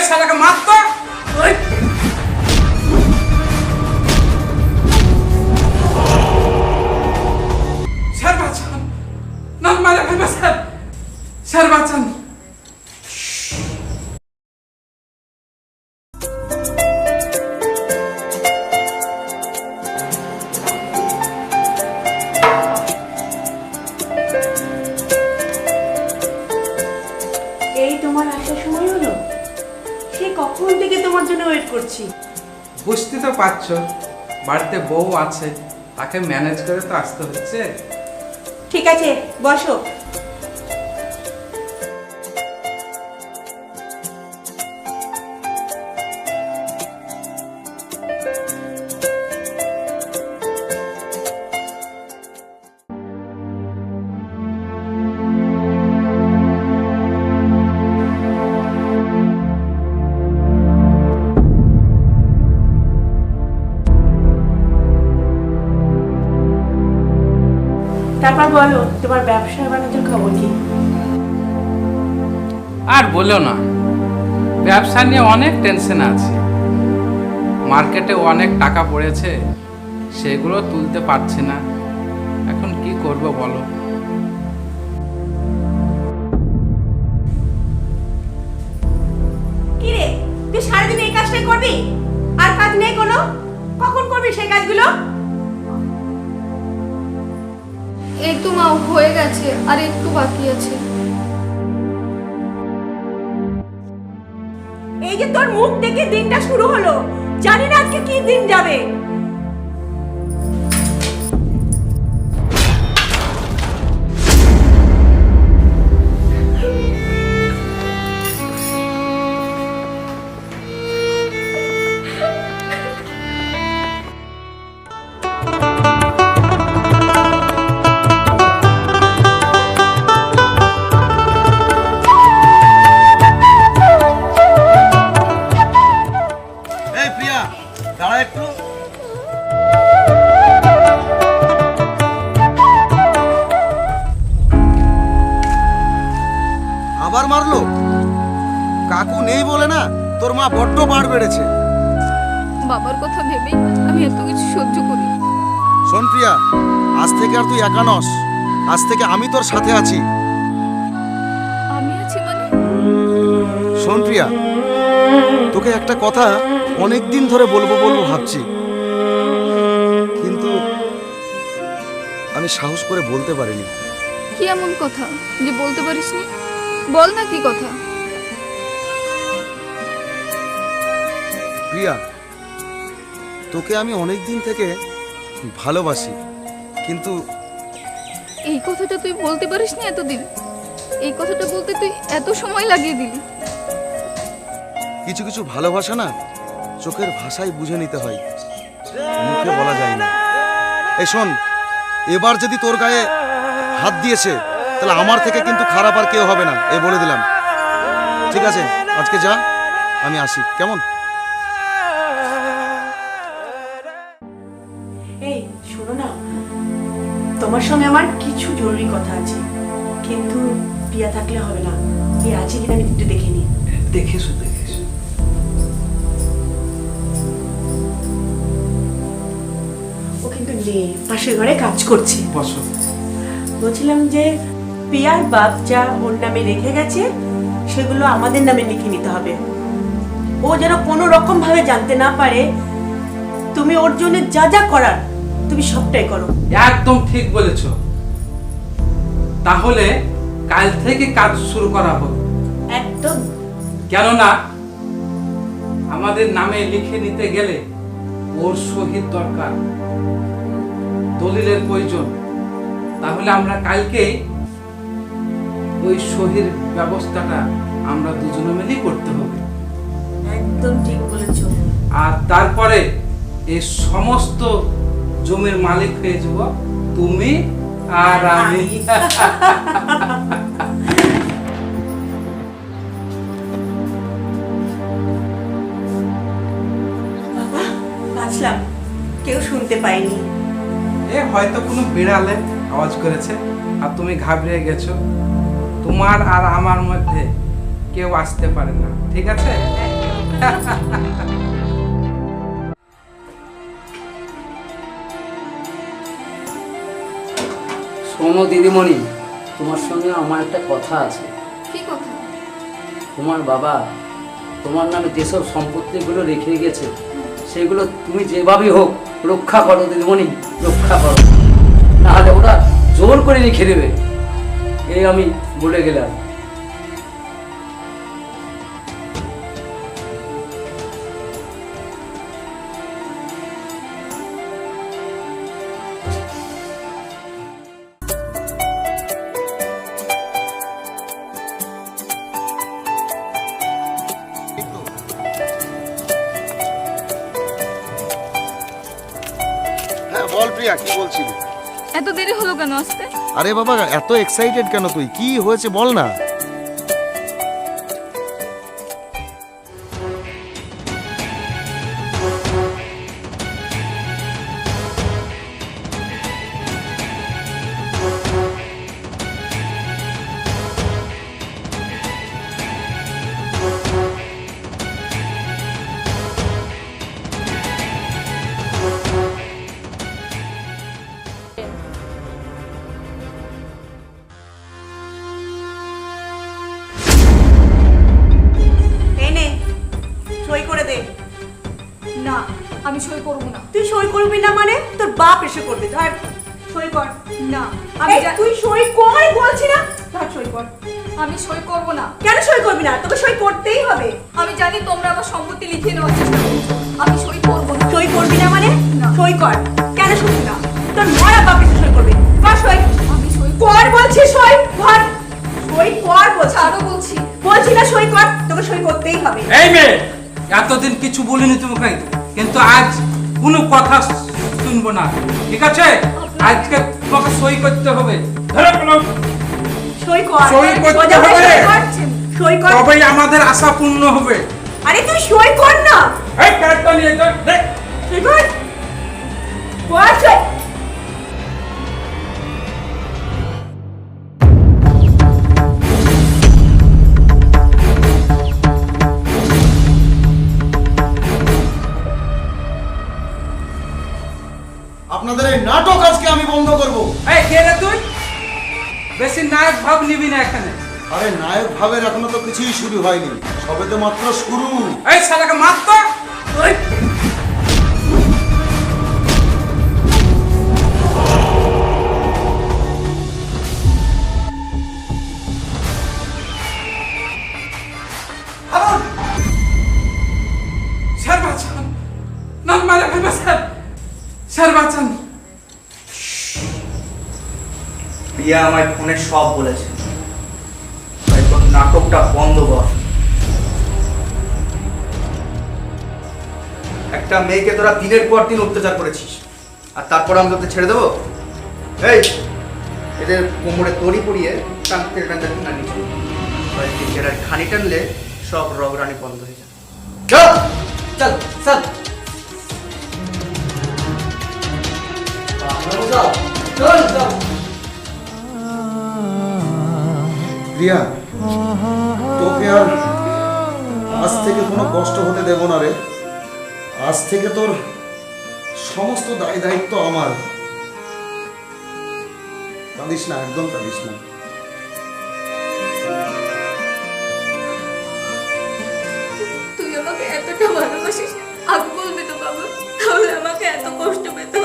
এই শালাকে পারছ বাড়িতে বউ আছে তাকে ম্যানেজ করে তো আসতে হচ্ছে। ঠিক আছে বসো। তারপর বলো তোমার ব্যবসা বাণিজ্যের খবর কি? আর বলো না ব্যবসা নিয়ে অনেক টেনশন আছে। মার্কেটে অনেক টাকা পড়েছে সেগুলো তুলতে পারছি না। এখন কি করব বলো? কি রে তুই সারাদিন এই কাজটাই করবি? আর কাজ নেই কোনো? কখন করবি সেই কাজগুলো? এই তো মা হয়ে গেছে, আর একটু বাকি আছে। এই যে তোর মুখ দেখে দিনটা শুরু হলো, জানি না আজকে কি দিন যাবে। তোর মা বড্ড বাড় বেড়েছে বাবার কথা ভেবেই আমি এত কিছু সহ্য করি। শোন প্রিয়া আজ থেকে আর তুই একা নস। আজ থেকে আমি তোর সাথে আছি। আমি আছি মানে? শোন প্রিয়া তোকে একটা কথা অনেক দিন ধরে বলব বলব ভাবছি। কিন্তু আমি সাহস করে বলতে পারিনি। কি এমন কথা যে বলতে পারিসনি? বল না কি কথা। প্রিয়া তোকে আমি অনেক দিন থেকে ভালোবাসি কিন্তু এই কথাটা তুই বলতে পারিস পারিসনি এতদিন? এই কথাটা বলতে তুই এত সময় লাগিয়ে দিলি। কিছু কিছু ভালোবাসা না চোখের ভাষায় বুঝে নিতে হয় মুখে বলা যায় না। এই শোন এবার যদি তোর গায়ে হাত দিয়েছে তাহলে আমার থেকে কিন্তু খারাপ আর কেউ হবে না এ বলে দিলাম। ঠিক আছে আজকে যা আমি আসি। কেমন? এই শোনো না। তোমার সঙ্গে আমার কিছু জরুরি কথা আছে। কিন্তু পিয়া থাকলে হবে না। আছে কিনা আমি একটু দেখে নিই। দেখেছ ও কিন্তু নেই। পাশের ঘরে কাজ করছে। বসো। বলছিলাম যে পিয়ার বাপ যা ওর নামে রেখে গেছে সেগুলো আমাদের নামে লিখে নিতে হবে। ও যেন কোনো রকম ভাবে জানতে না পারে তুমি ওর জন্য যা যা করার তুমি সবটাই করো। একদম ঠিক বলেছ। তাহলে কাল থেকে কাজ শুরু করা হোক। একদম। কেননা আমাদের নামে লিখে নিতে গেলে ওর শহীদ দরকার। দলিলের প্রয়োজন। তাহলে আমরা কালকেই ওই শহীদ ব্যবস্থাটা আমরা দুজনে মিলেই করতে হবে। একদম ঠিক বলেছ। আর তারপরে এই সমস্ত জমির মালিক হয়ে যাব তুমি আর আমি। বাঁচলাম। কেউ শুনতে পায়নি এ হয়তো কোনো বিড়ালে আওয়াজ করেছে আর তুমি ঘাবড়ে গেছো। তোমার আর আমার মধ্যে কেউ আসতে পারে না ঠিক আছে? শোনো দিদিমণি তোমার সঙ্গে আমার একটা কথা আছে। কি কথা? তোমার বাবা তোমার নামে যেসব সম্পত্তিগুলো রেখে গেছে সেগুলো তুমি যেভাবেই হোক রক্ষা করো দিদিমণি রক্ষা করো। নাহলে ওরা জোর করে রেখে দেবে। এই আমি বলে গেলাম। কি বলছিলি? এত দেরি হলো কেন আসতে আরে বাবা এত এক্সাইটেড কেন তুই? কি হয়েছে বল না। আমি সই করব না। তুই সই করবি না মানে? তোর বাপ এসে করবে ধর। সই কর। না। আমি তুই সই কর বলছি না। ধর সই কর। আমি সই করব না। কেন সই করবি না? তোকে সই করতেই হবে। আমি জানি তোমরা আমার সম্পত্তি লিখিয়ে নেওয়ার চেষ্টা করছ। আমি সই করব না। সই করবি না মানে? সই কর। কেন সই না? তোর মরা বাপ এসে সই করবে। কর সই। আমি সই কর। বলছি সই কর। সই কর বলছি। ছাড়ো বলছি। বলছি না সই কর। তোকে সই করতেই হবে। এই মেয়ে এতদিন কিছু বলিনি তুমি তোমাকে। কিন্তু আজ কোনো কথা শুনব না ঠিক আছে? আজকে তোমাকে সই করতে হবে। ধরে কলম। সই কর। সই করতে হবে। সই কর। তবেই আমাদের আশা পূর্ণ হবে। আরে তুই সই কর না। এই ক্যারেক্টার নিয়ে তো দেখ। সই কর। কর। আমি বন্ধ করব। এই কে রে তুই? বেশি নায়ক ভাব নিবি না এখানে। আরে নায়ক ভাবের এখনও তো কিছুই শুরু হয়নি। সবে তো মাত্র শুরু। এই শালাকে মার প্রিয়া আমায় ফোনে সব বলেছে। তোর নাটকটা বন্ধ কর। একটা মেয়েকে তোরা দিনের পর দিন অত্যাচার করেছিস, আর তারপর আমি তোকে ছেড়ে দেবো? এই, এদের কোমরে তড়ি পড়িয়ে টানতে টানতে টানি এরা খানি টানলে সব রগরানি বন্ধ হয়ে চল চল চল চল। রিয়া তোকে আর আজ থেকে কোনো কষ্ট হতে দেব না রে। আজ থেকে তোর সমস্ত দায় দায়িত্ব আমার। কাঁদিস না, একদম কাঁদিস না। তুই আমাকে এতটা ভালোবাসিস, আমি বলবি তো বাবা, তাহলে আমাকে এত কষ্ট পেতে